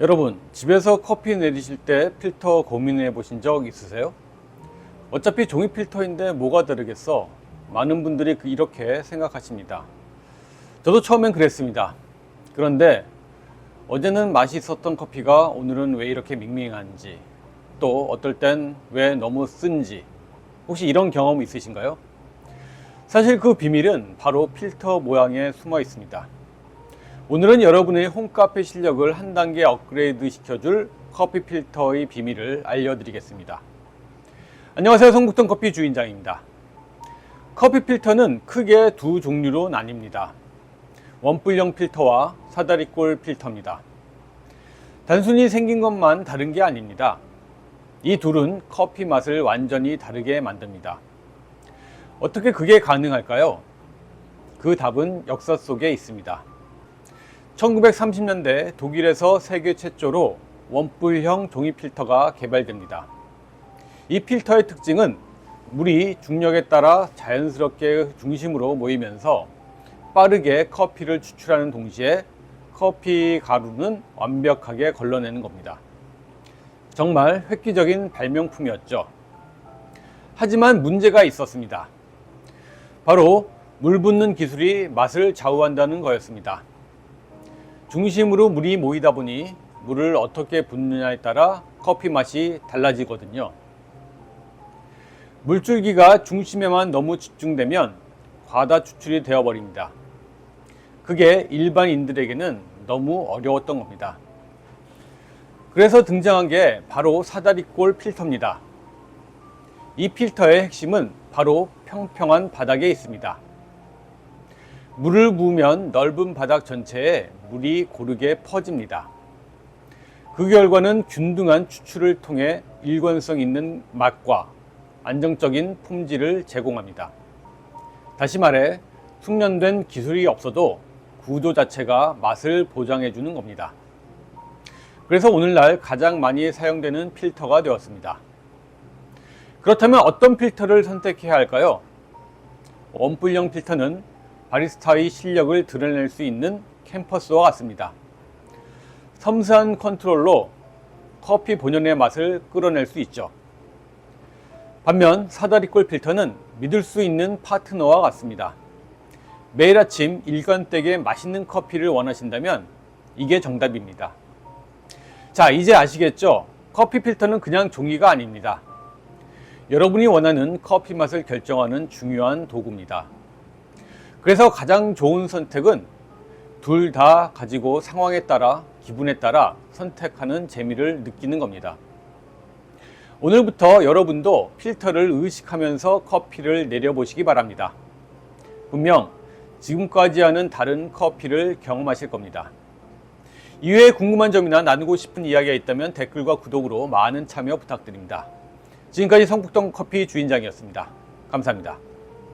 여러분, 집에서 커피 내리실 때 필터 고민해 보신 적 있으세요? 어차피 종이 필터인데 뭐가 다르겠어? 많은 분들이 그- 이렇게 생각하십니다. 저도 처음엔 그랬습니다. 그런데 어제는 맛이 있었던 커피가 오늘은 왜 이렇게 밍밍한지, 또 어떨 땐 왜 너무 쓴지, 혹시 이런 경험 있으신가요? 사실 그 비밀은 바로 필터 모양에 숨어 있습니다. 오늘은 여러분의 홈카페 실력을 한 단계 업그레이드 시켜줄 커피 필터의 비밀을 알려드리겠습니다. 안녕하세요. 성북동 커피 주인장입니다. 커피 필터는 크게 두 종류로 나뉩니다. 원뿔형 필터와 사다리꼴 필터입니다. 단순히 생긴 것만 다른 게 아닙니다. 이 둘은 커피 맛을 완전히 다르게 만듭니다. 어떻게 그게 가능할까요? 그 답은 역사 속에 있습니다. 1930년대 독일에서 세계 최초로 원뿔형 종이 필터가 개발됩니다. 이 필터의 특징은 물이 중력에 따라 자연스럽게 중심으로 모이면서 빠르게 커피를 추출하는 동시에 커피 가루는 완벽하게 걸러내는 겁니다. 정말 획기적인 발명품이었죠. 하지만 문제가 있었습니다. 바로 물 붓는 기술이 맛을 좌우한다는 거였습니다. 중심으로 물이 모이다 보니 물을 어떻게 붓느냐에 따라 커피 맛이 달라지거든요. 물줄기가 중심에만 너무 집중되면 과다 추출이 되어버립니다. 그게 일반인들에게는 너무 어려웠던 겁니다. 그래서 등장한 게 바로 사다리꼴 필터입니다. 이 필터의 핵심은 바로 평평한 바닥에 있습니다. 물을 부으면 넓은 바닥 전체에 물이 고르게 퍼집니다. 그 결과는 균등한 추출을 통해 일관성 있는 맛과 안정적인 품질을 제공합니다. 다시 말해, 숙련된 기술이 없어도 구조 자체가 맛을 보장해 주는 겁니다. 그래서 오늘날 가장 많이 사용되는 필터가 되었습니다. 그렇다면 어떤 필터를 선택해야 할까요? 원뿔형 필터는 바리스타의 실력을 드러낼 수 있는 캠퍼스와 같습니다. 섬세한 컨트롤로 커피 본연의 맛을 끌어낼 수 있죠. 반면 사다리꼴 필터는 믿을 수 있는 파트너와 같습니다. 매일 아침 일관되게 맛있는 커피를 원하신다면 이게 정답입니다. 자, 이제 아시겠죠? 커피 필터는 그냥 종이가 아닙니다. 여러분이 원하는 커피 맛을 결정하는 중요한 도구입니다. 그래서 가장 좋은 선택은 둘 다 가지고 상황에 따라 기분에 따라 선택하는 재미를 느끼는 겁니다. 오늘부터 여러분도 필터를 의식하면서 커피를 내려보시기 바랍니다. 분명 지금까지와는 다른 커피를 경험하실 겁니다. 이외에 궁금한 점이나 나누고 싶은 이야기가 있다면 댓글과 구독으로 많은 참여 부탁드립니다. 지금까지 성북동 커피 주인장이었습니다. 감사합니다.